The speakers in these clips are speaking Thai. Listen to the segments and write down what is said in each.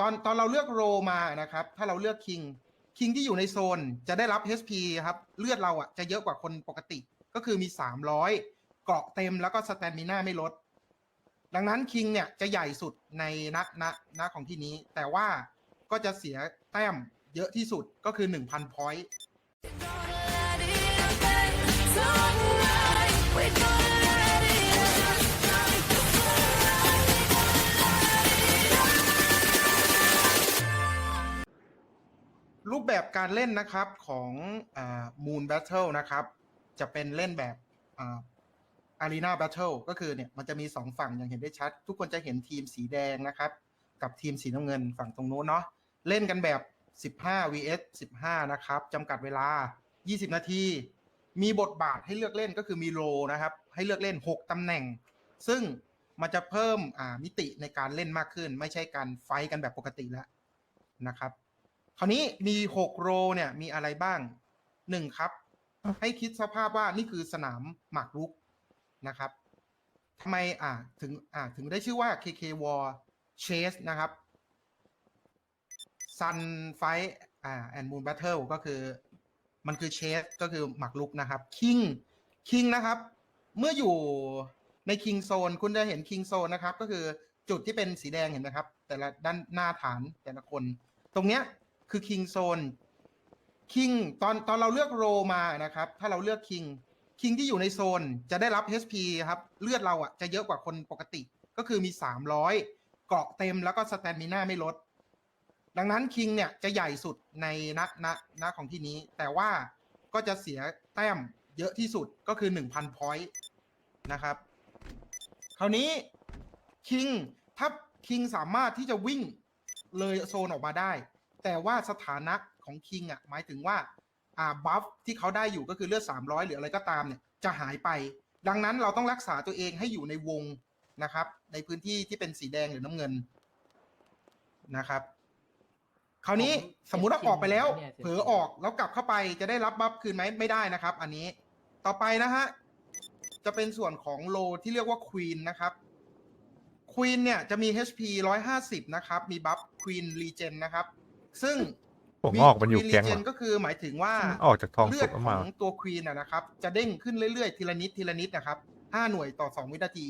ตอนตอนเราเลือกโรมานะครับ ถ้าเราเลือกคิงคิงที่อยู่ในโซนจะได้รับ HP ครับ เลือดเราอะจะเยอะกว่าคนปกติ ก็คือมี 300 เกราะเต็มแล้วก็สแตมิน่าไม่ลด ดังนั้นคิงเนี่ยจะใหญ่สุดในณณณของที่นี้ แต่ว่าก็จะเสียแต้มเยอะที่สุดก็คือ 1,000พอยต์ รูปแบบการเล่นนะครับของอ Moon Battle นะครับ จะเป็นเล่นแบบอา Arena Battle ก็คือเนี่ยมันจะมีสองฝั่งอย่างเห็นได้ชัด ทุกคนจะเห็นทีมสีแดงนะครับ กับทีมสีน้ำเงินฝั่งตรงนู้นเนาะเล่นกันแบบ 15 vs 15 นะครับจำกัดเวลา 20 นาที มีบทบาทให้เลือกเล่นก็คือมีโรนะครับ ให้เลือกเล่น 6ตำแหน่ง ซึ่งมันจะเพิ่มมิติในการเล่นมากขึ้น ไม่ใช่การไฟกันแบบปกติแล้วนะครับ คราวนี้มี6โรเนี่ยมีอะไรบ้าง1ครับ ให้คิดสภาพว่านี่คือสนามหมากรุกนะครับทำไมอ่าถึงอ่าถึงได้ชื่อว่า KK War Chase นะครับ Sun Fight อ่า and Moon Battle ก็คือ มันคือ Chase ก็คือหมากรุกนะครับ King King นะครับ เมื่ออยู่ใน King Zone คุณจะเห็น King Zone นะครับ ก็คือจุดที่เป็นสีแดงเห็นไหมครับ แต่ละด้านหน้าฐานแต่ละคน ตรงเนี้ย คือ King Zone King ตอนตอนเราเลือกโรมานะครับ ถ้าเราเลือก King King ที่อยู่ในโซนจะได้รับ HP ครับ เลือดเราอะจะเยอะกว่าคนปกติ ก็คือมี 300 เกาะเต็มแล้วก็สแตมิน่าไม่ลด ดังนั้น King เนี่ยจะใหญ่สุดในณณณของที่นี้ แต่ว่าก็จะเสียแต้มเยอะที่สุดก็คือ 1,000พอยต์นะครับ คราวนี้คิงถ้าคิงสามารถที่จะวิ่งเลยโซนออกมาได้ แต่ว่าสถานะของคิงอะหมายถึงว่าอ่าบัฟที่เขาได้อยู่ก็คือเลือด 300 หรืออะไรก็ตามเนี่ยจะหายไป ดังนั้นเราต้องรักษาตัวเองให้อยู่ในวงนะครับ ในพื้นที่ที่เป็นสีแดงหรือน้ำเงินนะครับ คราวนี้ผมสมมุติว่าออกไปแล้วเนี่ยเผลอออกแล้วกลับเข้าไปจะได้รับบัฟคืนไหมไม่ได้นะครับ อันนี้ต่อไปนะฮะจะเป็นส่วนของโลที่เรียกว่าควีนนะครับควีนเนี่ยจะมี HP 150 นะครับ มีบัฟควีนรีเจนนะครับ ซึ่งผมออกมันอยู่ Queen แก๊ง Regen เหรอ ก็คือหมายถึงว่า ออกจากทองเลืสุอดกขมาองตัวควีนนะครับ จะเด้งขึ้นเรื่อยๆ ทีละนิดทีละนิดนะครับ5หน่วยต่อ2วินาที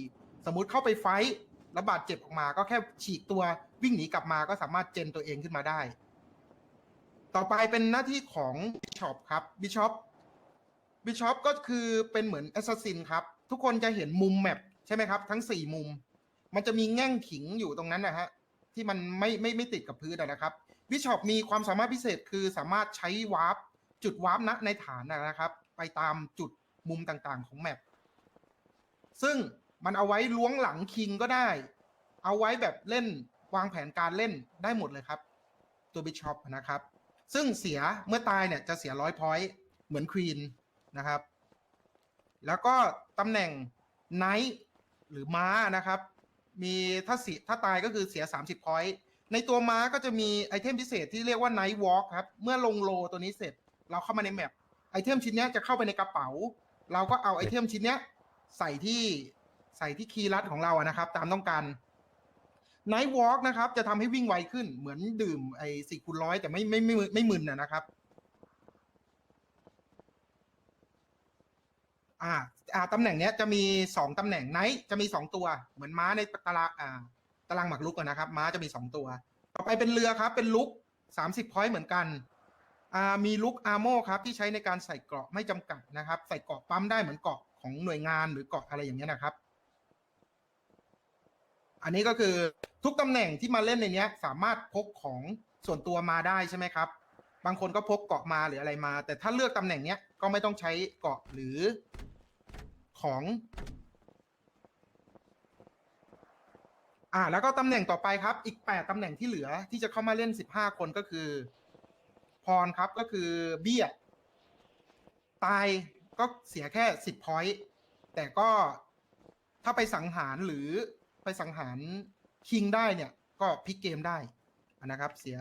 สมมุติเข้าไปไฟท์แล้วบาดเจ็บออกมาก็แค่ฉีกตัววิ่งหนีกลับมาก็สามารถเจนตัวเองขึ้นมาได้ ต่อไปเป็นหน้าที่ของบิชอปครับบิชอปบิชอปก็คือเป็นเหมือนแอสซัสซินครับ ทุกคนจะเห็นมุมแมปใช่ไหมครับ ทั้ง4มุม มันจะมีแง่งขิงอยู่ตรงนั้นนะฮะ ที่มันไม่ไม่ไม่ติดกับพื้นอะนะครับ บิชอปมีความสามารถพิเศษคือสามารถใช้วาร์ปจุดวาร์ปนะในฐานนะครับ ไปตามจุดมุมต่างๆของแมปซึ่งมันเอาไว้ล้วงหลังคิงก็ได้ เอาไว้แบบเล่นวางแผนการเล่นได้หมดเลยครับ ตัวบิชอปนะครับ ซึ่งเสียเมื่อตายเนี่ยจะเสียร้อยพอยต์เหมือนควีนนะครับ แล้วก็ตำแหน่งไนท์หรือม้านะครับ มีถ้าเสียถ้าตายก็คือเสีย 30พอยต์ ในตัวม้าก็จะมีไอเทมพิเศษที่เรียกว่า Night Walk ครับ เมื่อลงโลตัวนี้เสร็จ เราเข้ามาในแมปไอเทมชิ้นเนี้ยจะเข้าไปในกระเป๋า เราก็เอาไอเทมชิ้นเนี้ยใส่ที่ใส่ที่คีย์ลัดของเราอะนะครับ ตามต้องการ Night Walk นะครับ จะทำให้วิ่งไวขึ้นเหมือนดื่มไอสี่คูณร้อยแต่ไม่ไม่ไม่ไม่ไม่มึนอะนะครับ อ่า อ่าตำแหน่งเนี้ยจะมีสองตำแหน่งไนท์จะมีสองตัวเหมือนม้าในตาราอ่า ตารางหมากรุกอะนะครับ ม้าจะมีสองตัว ต่อไปเป็นเรือครับ เป็นลุกสามสิบพอยต์เหมือนกันอ่ามีลุกอาร์โมครับที่ใช้ในการใส่เกราะไม่จำกัดนะครับ ใส่เกราะปั๊มได้เหมือนเกราะของหน่วยงานหรือเกราะอะไรอย่างเงี้ยนะครับ อันนี้ก็คือทุกตำแหน่งที่มาเล่นในเนี้ย สามารถพกของส่วนตัวมาได้ใช่ไหมครับ บางคนก็พกเกาะมาหรืออะไรมา แต่ถ้าเลือกตำแหน่งเนี้ยก็ไม่ต้องใช้เกาะหรือของ อ่า แล้วก็ตำแหน่งต่อไปครับ อีกแปดตำแหน่งที่เหลือที่จะเข้ามาเล่นสิบห้าคนก็คือ พรครับก็คือเบี้ย ตายก็เสียแค่สิบพอยต์แต่ก็ถ้าไปสังหารหรือไปสังหารคิงได้เนี่ย ก็พลิกเกมได้อะนะครับ เสีย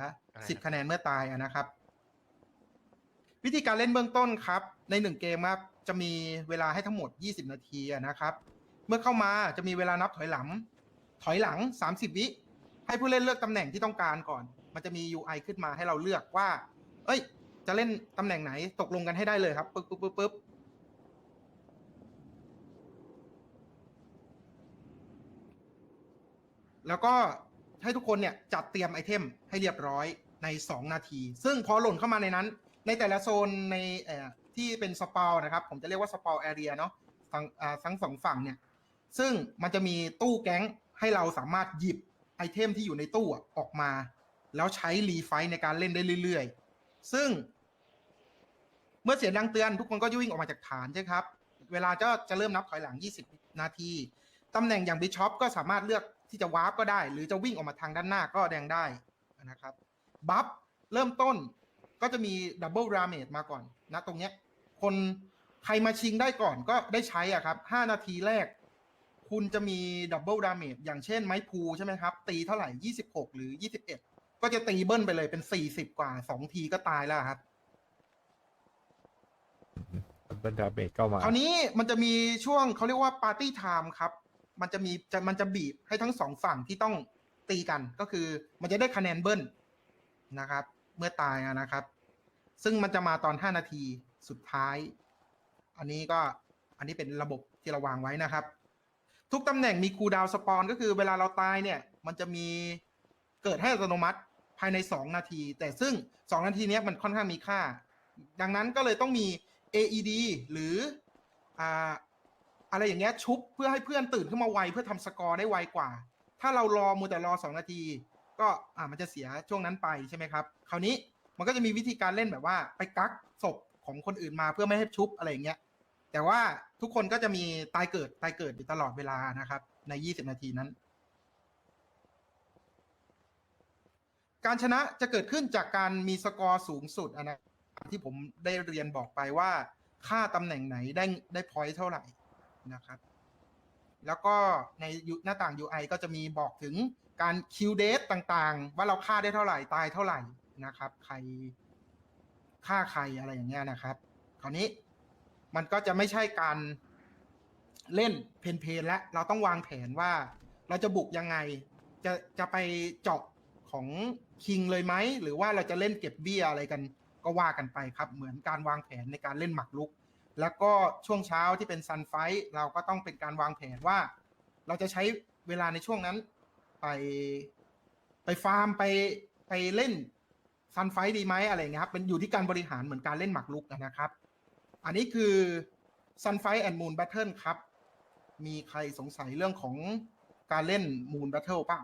สิบคะแนนเมื่อตายอะนะครับ วิธีการเล่นเบื้องต้นครับ ในหนึ่งเกมครับจะมีเวลาให้ทั้งหมด 20 นาทีอะนะครับ เมื่อเข้ามาจะมีเวลานับถอยหลัง ถอยหลัง 30 วิ ให้ผู้เล่นเลือกตำแหน่งที่ต้องการก่อน มันจะมี UI ขึ้นมาให้เราเลือกว่า เอ้ย จะเล่นตำแหน่งไหนตกลงกันให้ได้เลยครับปึ๊บปึ๊บปึ๊บปึ๊บแล้วก็ให้ทุกคนเนี่ยจัดเตรียมไอเทมให้เรียบร้อยใน 2 นาที ซึ่งพอหล่นเข้ามาในนั้น ในแต่ละโซนในที่เป็นสปานะครับ ผมจะเรียกว่าสปาแอเรียเนาะฝั่งทั้งสองฝั่งเนี่ย ซึ่งมันจะมีตู้แก๊ง ให้เราสามารถหยิบไอเทมที่อยู่ในตู้ออกมา แล้วใช้รีไฟในการเล่นได้เรื่อยๆ ซึ่ง เมื่อเสียงดังเตือนทุกคนก็จะวิ่งออกมาจากฐานใช่ครับ เวลาจะจะเริ่มนับถอยหลัง 20 นาที ตำแหน่งอย่างบิชอปก็สามารถเลือกที่จะวาร์ปก็ได้ หรือจะวิ่งออกมาทางด้านหน้าก็แดงได้นะครับบัฟเริ่มต้นก็จะมีดับเบิลดาเมจมาก่อนนะตรงเนี้ยคนใครมาชิงได้ก่อนก็ได้ใช้อะครับ 5 นาทีแรก คุณจะมีดับเบิลดาเมจอย่างเช่นไม้พูใช่ไหมครับ ตีเท่าไหร่ 26 หรือ 21 ก็จะตีเบิ้ลไปเลยเป็น 40 กว่า 2 ทีก็ตายแล้วครับ บรรดาเบรกเข้ามา คราวนี้มันจะมีช่วงเขาเรียกว่าปาร์ตี้ไทม์ครับ มันจะมีจะมันจะบีบให้ทั้งสองฝั่งที่ต้องตีกันก็คือ มันจะได้คะแนนเบิ้ลนะครับ เมื่อตายอะนะครับ ซึ่งมันจะมาตอน 5 นาทีสุดท้าย อันนี้ก็อันนี้เป็นระบบที่เราวางไว้นะครับ ทุกตำแหน่งมีคูลดาวน์สปอนก็คือเวลาเราตายเนี่ย มันจะมีเกิดให้อัตโนมัติภายใน 2 นาที แต่ซึ่ง 2 นาทีเนี้ยมันค่อนข้างมีค่า ดังนั้นก็เลยต้องมี AED หรืออ่าอะไรอย่างเงี้ยชุบเพื่อให้เพื่อนตื่นขึ้นมาไวเพื่อทำสกอร์ได้ไวกว่า ถ้าเรารอมูแต่รอ 2 นาที ก็อ่ามันจะเสียช่วงนั้นไปใช่ไหมครับ คราวนี้มันก็จะมีวิธีการเล่นแบบว่าไปกักศพของคนอื่นมาเพื่อไม่ให้ชุบอะไรอย่างเงี้ย แต่ว่าทุกคนก็จะมีตายเกิดตายเกิดอยู่ตลอดเวลานะครับ ใน 20 นาทีนั้น การชนะจะเกิดขึ้นจากการมีสกอร์สูงสุดอะนะที่ผมได้เรียนบอกไปว่า ค่าตำแหน่งไหนได้ได้พอยต์เท่าไหร่นะครับ แล้วก็ในหน้าต่าง UI ก็จะมีบอกถึงการคิวเดทต่างๆ ว่าเราฆ่าได้เท่าไหร่ตายเท่าไหร่นะครับ ใครฆ่าใครอะไรอย่างเงี้ยนะครับ คราวนี้ มันก็จะไม่ใช่การเล่นเพนเพนและเราต้องวางแผนว่าเราจะบุกยังไง จะจะไปเจาะของคิงเลยไหมหรือว่าเราจะเล่นเก็บเบี้ยอะไรกันก็ว่ากันไปครับ เหมือนการวางแผนในการเล่นหมากรุก แล้วก็ช่วงเช้าที่เป็นซันไฟเราก็ต้องเป็นการวางแผนว่า เราจะใช้เวลาในช่วงนั้น ไปไปฟาร์มไปไปเล่นซันไฟดีไหมอะไรเงี้ยครับเป็นอยู่ที่การบริหารเหมือนการเล่นหมากรุกนะครับ อันนี้คือ Sunfight and Moon Battle ครับ มีใครสงสัยเรื่องของการเล่น Moon Battle เปล่า